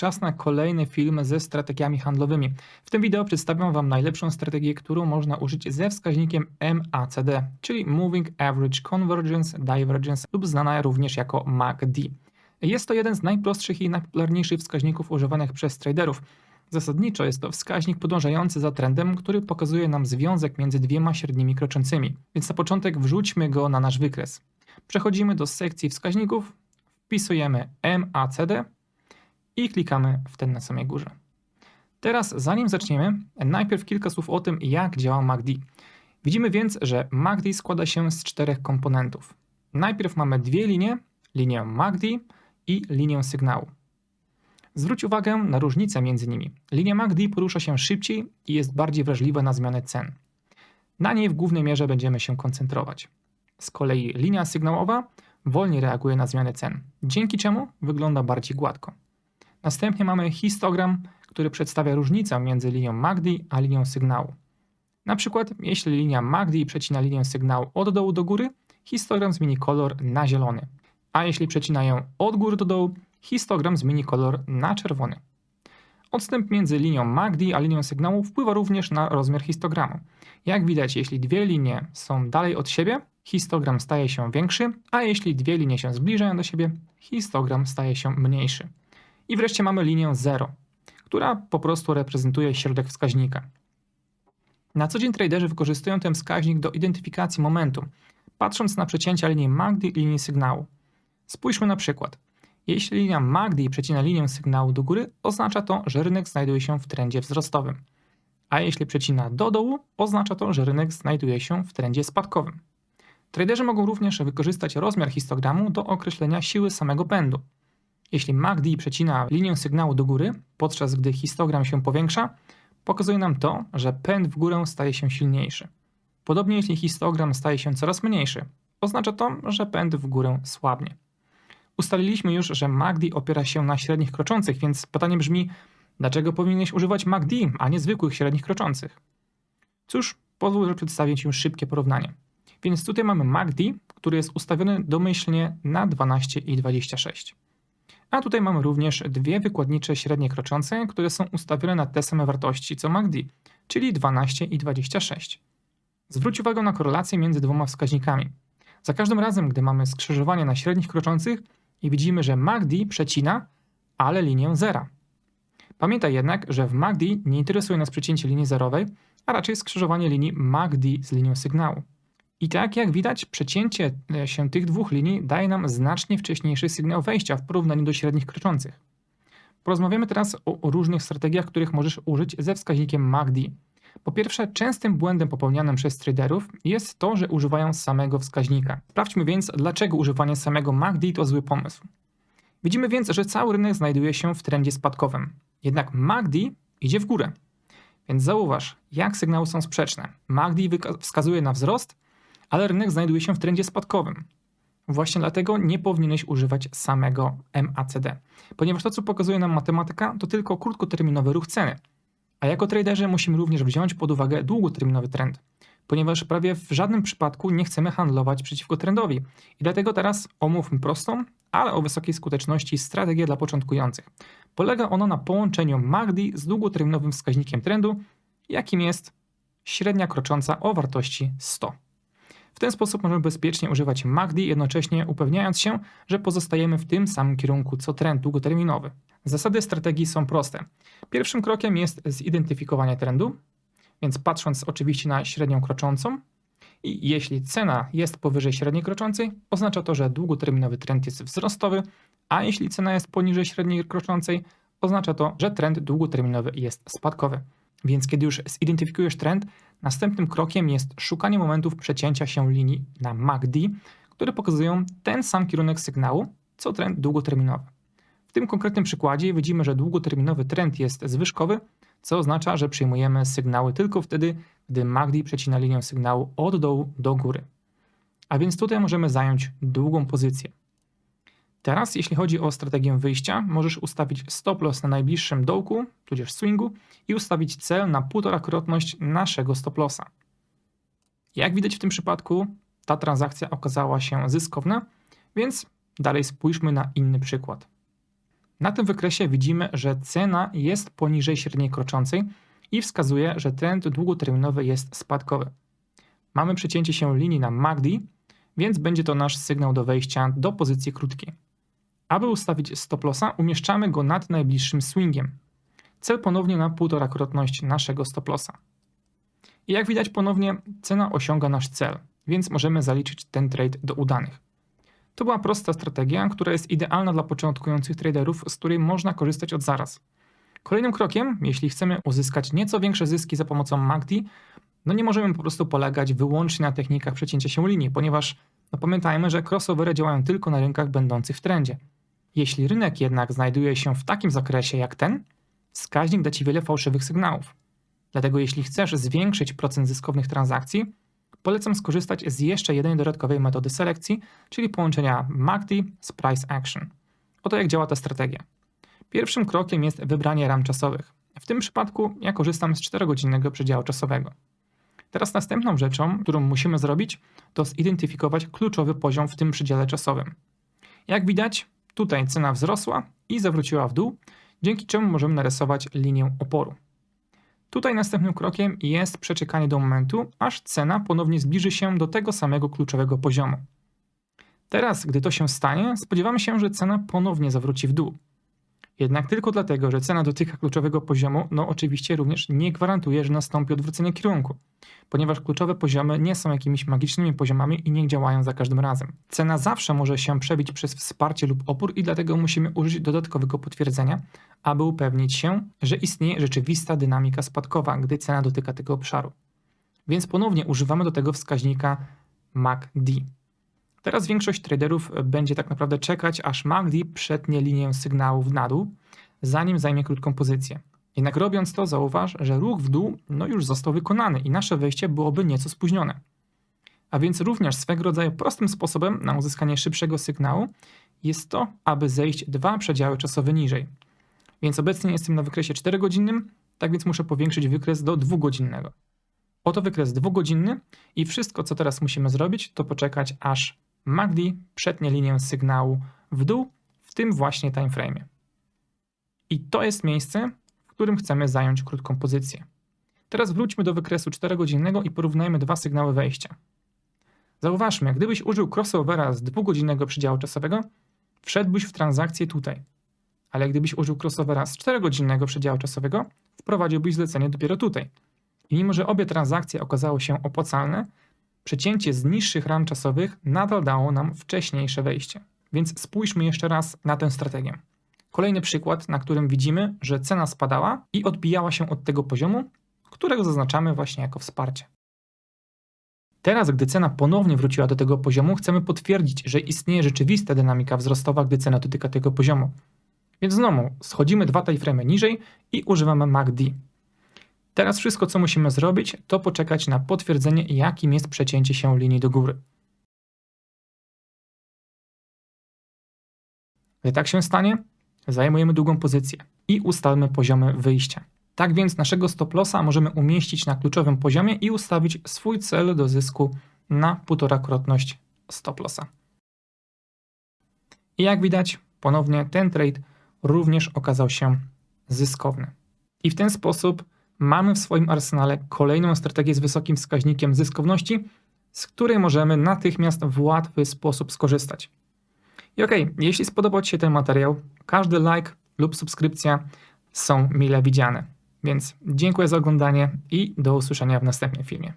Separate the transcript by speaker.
Speaker 1: czas na kolejny film ze strategiami handlowymi. W tym wideo przedstawiam Wam najlepszą strategię, którą można użyć ze wskaźnikiem MACD, czyli Moving Average Convergence Divergence lub znana również jako MACD. Jest to jeden z najprostszych i najpopularniejszych wskaźników używanych przez traderów. Zasadniczo jest to wskaźnik podążający za trendem, który pokazuje nam związek między dwiema średnimi kroczącymi. Więc na początek wrzućmy go na nasz wykres. Przechodzimy do sekcji wskaźników, wpisujemy MACD i klikamy w ten na samej górze. Teraz, zanim zaczniemy, najpierw kilka słów o tym, jak działa MACD. Widzimy więc, że MACD składa się z czterech komponentów. Najpierw mamy dwie linie, linię MACD i linię sygnału. Zwróć uwagę na różnicę między nimi. Linia MACD porusza się szybciej i jest bardziej wrażliwa na zmianę cen. Na niej w głównej mierze będziemy się koncentrować. Z kolei linia sygnałowa wolniej reaguje na zmiany cen, dzięki czemu wygląda bardziej gładko. Następnie mamy histogram, który przedstawia różnicę między linią MACD a linią sygnału. Na przykład, jeśli linia MACD przecina linię sygnału od dołu do góry, histogram zmieni kolor na zielony, a jeśli przecina ją od góry do dołu, histogram zmieni kolor na czerwony. Odstęp między linią MACD a linią sygnału wpływa również na rozmiar histogramu. Jak widać, jeśli dwie linie są dalej od siebie, histogram staje się większy, a jeśli dwie linie się zbliżają do siebie, histogram staje się mniejszy. I wreszcie mamy linię 0, która po prostu reprezentuje środek wskaźnika. Na co dzień traderzy wykorzystują ten wskaźnik do identyfikacji momentu, patrząc na przecięcia linii MACD i linii sygnału. Spójrzmy na przykład. Jeśli linia MACD przecina linię sygnału do góry, oznacza to, że rynek znajduje się w trendzie wzrostowym. A jeśli przecina do dołu, oznacza to, że rynek znajduje się w trendzie spadkowym. Traderzy mogą również wykorzystać rozmiar histogramu do określenia siły samego pędu. Jeśli MACD przecina linię sygnału do góry, podczas gdy histogram się powiększa, pokazuje nam to, że pęd w górę staje się silniejszy. Podobnie jeśli histogram staje się coraz mniejszy, oznacza to, że pęd w górę słabnie. Ustaliliśmy już, że MACD opiera się na średnich kroczących, więc pytanie brzmi, dlaczego powinieneś używać MACD, a nie zwykłych średnich kroczących? Cóż, pozwól, że przedstawię Ci szybkie porównanie. Więc tutaj mamy MACD, który jest ustawiony domyślnie na 12 i 26. A tutaj mamy również dwie wykładnicze średnie kroczące, które są ustawione na te same wartości co MACD, czyli 12 i 26. Zwróć uwagę na korelację między dwoma wskaźnikami. Za każdym razem, gdy mamy skrzyżowanie na średnich kroczących i widzimy, że MACD przecina, ale linię zera. Pamiętaj jednak, że w MACD nie interesuje nas przecięcie linii zerowej, a raczej skrzyżowanie linii MACD z linią sygnału. I tak jak widać, przecięcie e, się tych dwóch linii daje nam znacznie wcześniejszy sygnał wejścia w porównaniu do średnich kroczących. Porozmawiamy teraz o, różnych strategiach, których możesz użyć ze wskaźnikiem MACD. Po pierwsze, częstym błędem popełnianym przez traderów jest to, że używają samego wskaźnika. Sprawdźmy więc, dlaczego używanie samego MACD to zły pomysł. Widzimy więc, że cały rynek znajduje się w trendzie spadkowym. Jednak MACD idzie w górę. Więc zauważ, jak sygnały są sprzeczne. MACD wskazuje na wzrost, ale rynek znajduje się w trendzie spadkowym. Właśnie dlatego nie powinieneś używać samego MACD, ponieważ to, co pokazuje nam matematyka, to tylko krótkoterminowy ruch ceny. A jako traderzy musimy również wziąć pod uwagę długoterminowy trend, ponieważ prawie w żadnym przypadku nie chcemy handlować przeciwko trendowi. I dlatego teraz omówmy prostą, ale o wysokiej skuteczności strategię dla początkujących. Polega ono na połączeniu MACD z długoterminowym wskaźnikiem trendu, jakim jest średnia krocząca o wartości 100. W ten sposób możemy bezpiecznie używać MACD, jednocześnie upewniając się, że pozostajemy w tym samym kierunku co trend długoterminowy. Zasady strategii są proste. Pierwszym krokiem jest zidentyfikowanie trendu, więc patrząc oczywiście na średnią kroczącą, i jeśli cena jest powyżej średniej kroczącej, oznacza to, że długoterminowy trend jest wzrostowy, a jeśli cena jest poniżej średniej kroczącej, oznacza to, że trend długoterminowy jest spadkowy. Więc kiedy już zidentyfikujesz trend, następnym krokiem jest szukanie momentów przecięcia się linii na MACD, które pokazują ten sam kierunek sygnału, co trend długoterminowy. W tym konkretnym przykładzie widzimy, że długoterminowy trend jest zwyżkowy, co oznacza, że przyjmujemy sygnały tylko wtedy, gdy MACD przecina linię sygnału od dołu do góry. A więc tutaj możemy zająć długą pozycję. Teraz, jeśli chodzi o strategię wyjścia, możesz ustawić stop loss na najbliższym dołku, tudzież swingu i ustawić cel na półtorakrotność naszego stop lossa. Jak widać w tym przypadku, ta transakcja okazała się zyskowna, więc dalej spójrzmy na inny przykład. Na tym wykresie widzimy, że cena jest poniżej średniej kroczącej i wskazuje, że trend długoterminowy jest spadkowy. Mamy przecięcie się linii na MACD, więc będzie to nasz sygnał do wejścia do pozycji krótkiej. Aby ustawić stop lossa, umieszczamy go nad najbliższym swingiem. Cel ponownie na półtorakrotność naszego stop lossa. I jak widać ponownie cena osiąga nasz cel, więc możemy zaliczyć ten trade do udanych. To była prosta strategia, która jest idealna dla początkujących traderów, z której można korzystać od zaraz. Kolejnym krokiem, jeśli chcemy uzyskać nieco większe zyski za pomocą MACD, no nie możemy po prostu polegać wyłącznie na technikach przecięcia się linii, ponieważ no pamiętajmy, że crossovery działają tylko na rynkach będących w trendzie. Jeśli rynek jednak znajduje się w takim zakresie jak ten, wskaźnik da Ci wiele fałszywych sygnałów. Dlatego jeśli chcesz zwiększyć procent zyskownych transakcji, polecam skorzystać z jeszcze jednej dodatkowej metody selekcji, czyli połączenia MACD z Price Action. Oto jak działa ta strategia. Pierwszym krokiem jest wybranie ram czasowych. W tym przypadku ja korzystam z 4-godzinnego przedziału czasowego. Teraz następną rzeczą, którą musimy zrobić, to zidentyfikować kluczowy poziom w tym przedziale czasowym. Jak widać, tutaj cena wzrosła i zawróciła w dół, dzięki czemu możemy narysować linię oporu. Tutaj następnym krokiem jest przeczekanie do momentu, aż cena ponownie zbliży się do tego samego kluczowego poziomu. Teraz, gdy to się stanie, spodziewamy się, że cena ponownie zawróci w dół. Jednak tylko dlatego, że cena dotyka kluczowego poziomu, no oczywiście również nie gwarantuje, że nastąpi odwrócenie kierunku, ponieważ kluczowe poziomy nie są jakimiś magicznymi poziomami i nie działają za każdym razem. Cena zawsze może się przebić przez wsparcie lub opór i dlatego musimy użyć dodatkowego potwierdzenia, aby upewnić się, że istnieje rzeczywista dynamika spadkowa, gdy cena dotyka tego obszaru. Więc ponownie używamy do tego wskaźnika MACD. Teraz większość traderów będzie tak naprawdę czekać, aż MACD przetnie linię sygnałów na dół, zanim zajmie krótką pozycję. Jednak robiąc to, zauważ, że ruch w dół no już został wykonany i nasze wejście byłoby nieco spóźnione. A więc również swego rodzaju prostym sposobem na uzyskanie szybszego sygnału jest to, aby zejść dwa przedziały czasowe niżej. Więc obecnie jestem na wykresie 4-godzinnym, tak więc muszę powiększyć wykres do 2-godzinnego. Oto wykres 2-godzinny i wszystko, co teraz musimy zrobić, to poczekać, aż MACD przetnie linię sygnału w dół w tym właśnie timeframe. I to jest miejsce, w którym chcemy zająć krótką pozycję. Teraz wróćmy do wykresu 4-godzinnego i porównajmy dwa sygnały wejścia. Zauważmy, gdybyś użył crossovera z 2-godzinnego przedziału czasowego, wszedłbyś w transakcję tutaj. Ale gdybyś użył crossovera z 4-godzinnego przedziału czasowego, wprowadziłbyś zlecenie dopiero tutaj. I mimo, że obie transakcje okazały się opłacalne, Przecięcie z niższych ram czasowych nadal dało nam wcześniejsze wejście. Więc spójrzmy jeszcze raz na tę strategię. Kolejny przykład, na którym widzimy, że cena spadała i odbijała się od tego poziomu, którego zaznaczamy właśnie jako wsparcie. Teraz, gdy cena ponownie wróciła do tego poziomu, chcemy potwierdzić, że istnieje rzeczywista dynamika wzrostowa, gdy cena dotyka tego poziomu. Więc znowu schodzimy dwa timeframe niżej i używamy MACD. Teraz wszystko, co musimy zrobić, to poczekać na potwierdzenie, jakim jest przecięcie się linii do góry. Gdy tak się stanie, zajmujemy długą pozycję i ustalmy poziomy wyjścia. Tak więc naszego stop lossa możemy umieścić na kluczowym poziomie i ustawić swój cel do zysku na półtorakrotność stop lossa. I jak widać, ponownie ten trade również okazał się zyskowny. I w ten sposób mamy w swoim arsenale kolejną strategię z wysokim wskaźnikiem zyskowności, z której możemy natychmiast w łatwy sposób skorzystać. I ok, jeśli spodobał Ci się ten materiał, każdy like lub subskrypcja są mile widziane. Więc dziękuję za oglądanie i do usłyszenia w następnym filmie.